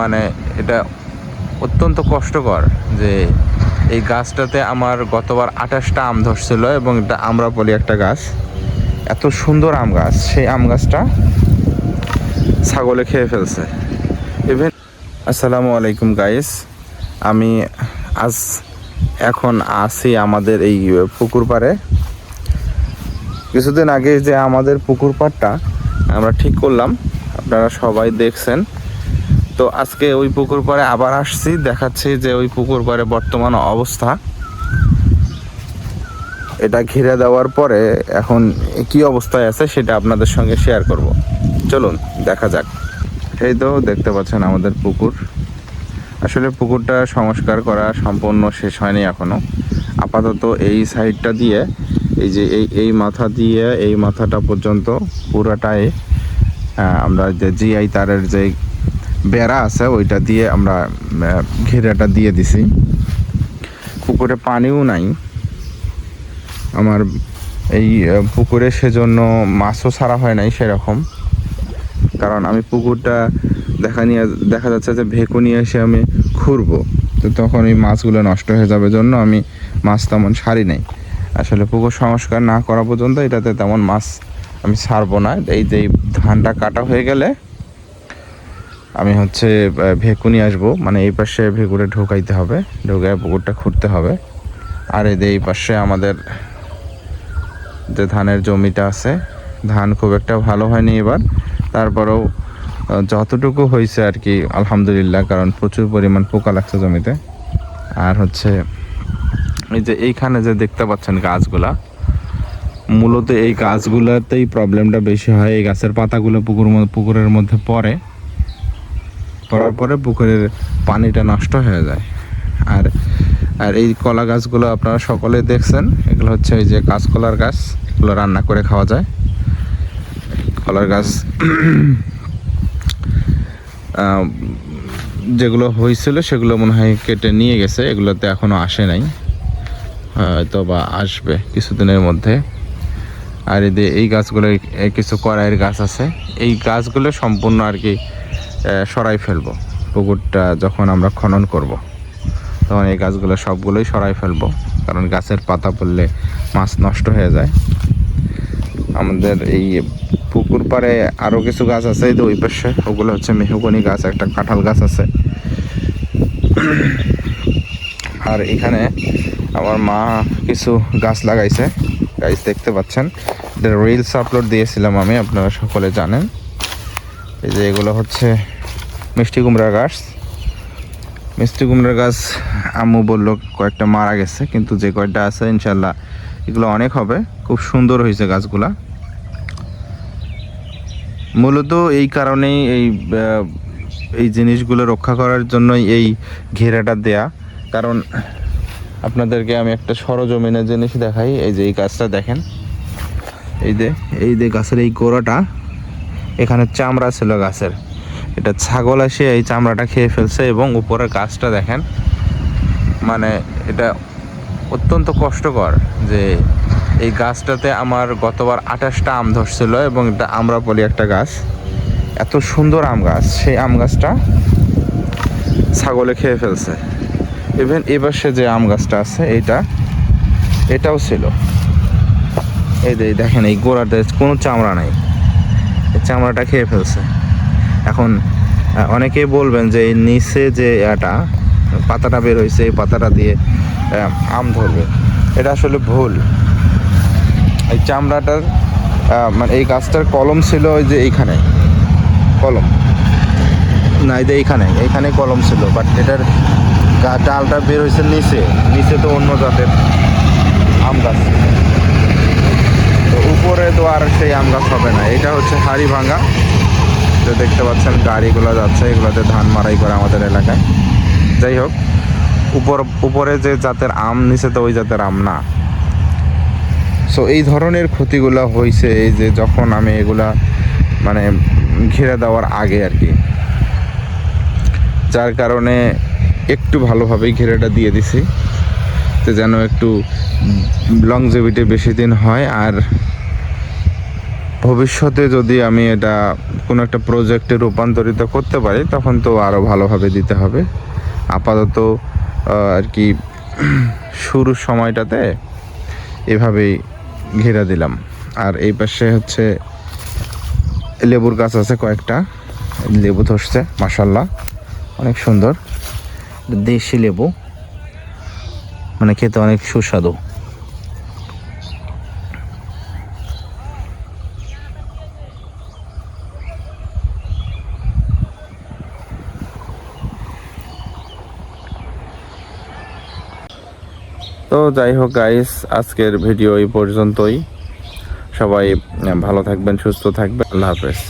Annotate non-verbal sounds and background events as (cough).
মানে এটা অত্যন্ত কষ্টকর যে এই গাছটাতে আমার গতবার আঠাশটা আম ধরছিল এবং এটা আমরা বলি একটা গাছ। এত সুন্দর আম গাছ, সেই আম গাছটা ছাগলে খেয়ে ফেলছে। ইভেন আসসালামু আলাইকুম গাইস আমি আজ এখন আছি আমাদের এই পুকুর পাড়ে। কিছুদিন আগে যে আমাদের পুকুর পাড়টা আমরা ঠিক করলাম, আপনারা সবাই দেখছেন। তো আজকে ওই পুকুর পাড়ে আবার আসছি, দেখাচ্ছি যে ওই পুকুর পাড়ে বর্তমান অবস্থা। এটা ঘিরে দেওয়ার পরে এখন কি অবস্থায় আছে সেটা আপনাদের সঙ্গে শেয়ার করব। চলুন, দেখা যাক। এই তো দেখতে পাচ্ছেন আমাদের পুকুর। আসলে পুকুরটা সংস্কার করা সম্পূর্ণ শেষ হয়নি এখনও। আপাতত এই সাইডটা দিয়ে, এই যে এই এই মাথা দিয়ে, এই মাথাটা পর্যন্ত পুরাটাই আমরা যে জিআই তারের যে বেড়া আছে, ওইটা দিয়ে আমরা ঘেরাটা দিয়ে দিছি। পুকুরে পানিও নাই। আমার এই পুকুরে সেজন্য মাছও ছাড়া হয় নাই সেরকম। কারণ আমি পুকুরটা দেখা নিয়ে, দেখা যাচ্ছে যে ভেকু নিয়ে এসে আমি খুঁড়বো। তো তখন ওই মাছগুলো নষ্ট হয়ে যাবে জন্য আমি মাছ তেমন সারি নাই। আসলে পুকুর সংস্কার না করা পর্যন্ত এটাতে তেমন মাছ আমি ছাড়বো না। এই যে ধানটা কাটা হয়ে গেলে আমি হচ্ছে আহ, ভেকু নিয়ে আসব। মানে এই পাশে ভেকুরে ঢোকাইতে হবে। ঢোকায় পুকুরটা খুঁড়তে হবে। আর যে এই পাশে আমাদের যে ধানের জমিটা আছে ধান খুব একটা ভালো হয়নি এবার। তারপরেও যতটুকু হয়েছে আর কি আলহামদুলিল্লাহ কারণ প্রচুর পরিমাণ পোকা লাগছে জমিতে। আর হচ্ছে এই যে এইখানে যে দেখতে পাচ্ছেন গাছগুলা মূলত এই গাছগুলোতেই প্রবলেমটা বেশি হয়। এই গাছের পাতাগুলো পুকুর পুকুরের মধ্যে পড়ে। পড়ার পরে পুকুরের পানিটা নষ্ট হয়ে যায়। আর আর এই কলা গাছগুলো আপনারা সকলে দেখছেন, এগুলো হচ্ছে এই যে কাঁচকলার গাছ, এগুলো রান্না করে খাওয়া যায়। কলার গাছ যেগুলো হয়েছিল সেগুলো মনে হয় কেটে নিয়ে গেছে, এগুলোতে এখনও আসে নাই। হয়তো বা আসবে কিছুদিনের মধ্যে। আর এদের এই গাছগুলো কিছু কড়াইয়ের গাছ আছে, এই গাছগুলো সম্পূর্ণ আর কি সরাই ফেলব। পুকুরটা যখন আমরা খনন করব। তখন এই গাছগুলো সবগুলোই সরাই ফেলব। কারণ গাছের পাতা পড়লে মাছ নষ্ট হয়ে যায়। আমাদের এই পুকুর পাড়ে আরও কিছু গাছ আছে এই তো ওই পাশে। ওগুলো হচ্ছে মেহগনি গাছ, একটা কাঁঠাল গাছ আছে। আর এখানে আমার মা কিছু গাছ লাগাইছে। গাছ দেখতে পাচ্ছেন। রিলস আপলোড দিয়েছিলাম আমি, আপনারা সকলে জানেন। এই যে এগুলো হচ্ছে মিষ্টি কুমড়ার গাছ। মিষ্টি কুমড়ার গাছ আম্মু বলল কয়েকটা মারা গেছে, কিন্তু যে কয়েকটা আছে ইনশাল্লাহ এগুলো অনেক হবে। খুব সুন্দর হয়েছে গাছগুলা। মূলত এই কারণেই এই এই জিনিসগুলো রক্ষা করার জন্যই এই ঘেরাটা দেয়া। কারণ আপনাদেরকে আমি একটা সরজমিনের জিনিস দেখাই, এই যে এই গাছটা দেখেন। এই যে এই যে গাছের এই গোড়াটা, এখানে চামড়া ছিল গাছের। এটা ছাগল এসে এই চামড়াটা খেয়ে ফেলছে এবং উপরের গাছটা দেখেন মানে এটা অত্যন্ত কষ্টকর যে এই গাছটাতে আমার গতবার আঠাশটা আম ধরছিল এবং এটা আমরা বলি একটা গাছ। এত সুন্দর আম গাছ, সেই আম গাছটা ছাগলে খেয়ে ফেলছে। ইভেন এপাশে যে আম গাছটা আছে এটা এটাও ছিল। এই দেখেন, এই গোড়াতে কোনো চামড়া নাই। এই চামড়াটা খেয়ে ফেলছে। এখন অনেকেই বলবেন যে এই নিচে যে এটা পাতাটা বের হয়েছে, এই পাতাটা দিয়ে আম ধরবে। এটা আসলে ভুল। এই চামড়াটার মানে এই গাছটার কলম ছিল ওই যে এইখানে। কলম। না, এই যে এইখানে এইখানে কলম ছিল বাট এটার ডালটা বের হয়েছে নিচে। নিচে তো অন্য জাতের আম গাছ। তো উপরে তো আর সেই আম গাছ হবে না। এটা হচ্ছে হাড়ি ভাঙা। তো দেখতে পাচ্ছেন, গাড়িগুলো যাচ্ছে, এগুলোতে ধান মারাই করে আমাদের এলাকায়। যাই হোক, উপর, উপরে যে জাতের আম নিচে তো ওই জাতের আম না। সো এই ধরনের ক্ষতিগুলো হয়েছে এই যে যখন আমি এগুলা মানে ঘিরে দেওয়ার আগে আর কি। যার কারণে একটু ভালোভাবেই ঘিরেটা দিয়ে দিছি। তো যেন একটু লং লংজেভিটি বেশি দিন হয় আর ভবিষ্যতে যদি আমি এটা কোনো একটা প্রজেক্টে রূপান্তরিত করতে পারি, তখন তো আরও ভালোভাবে দিতে হবে। আপাতত আর কি (clears throat) শুরুর সময়টাতে এভাবেই ঘেরা দিলাম। আর এই পাশে হচ্ছে লেবুর গাছ আছে কয়েকটা। লেবু ধরছে মাসাল্লাহ অনেক সুন্দর। দেশি লেবু। মানে খেতে অনেক সুস্বাদু। তো যাই হোক গাইস আজকের ভিডিও এই পর্যন্তই। সবাই, ভালো থাকবেন, সুস্থ থাকবেন, আল্লাহ হাফেজ।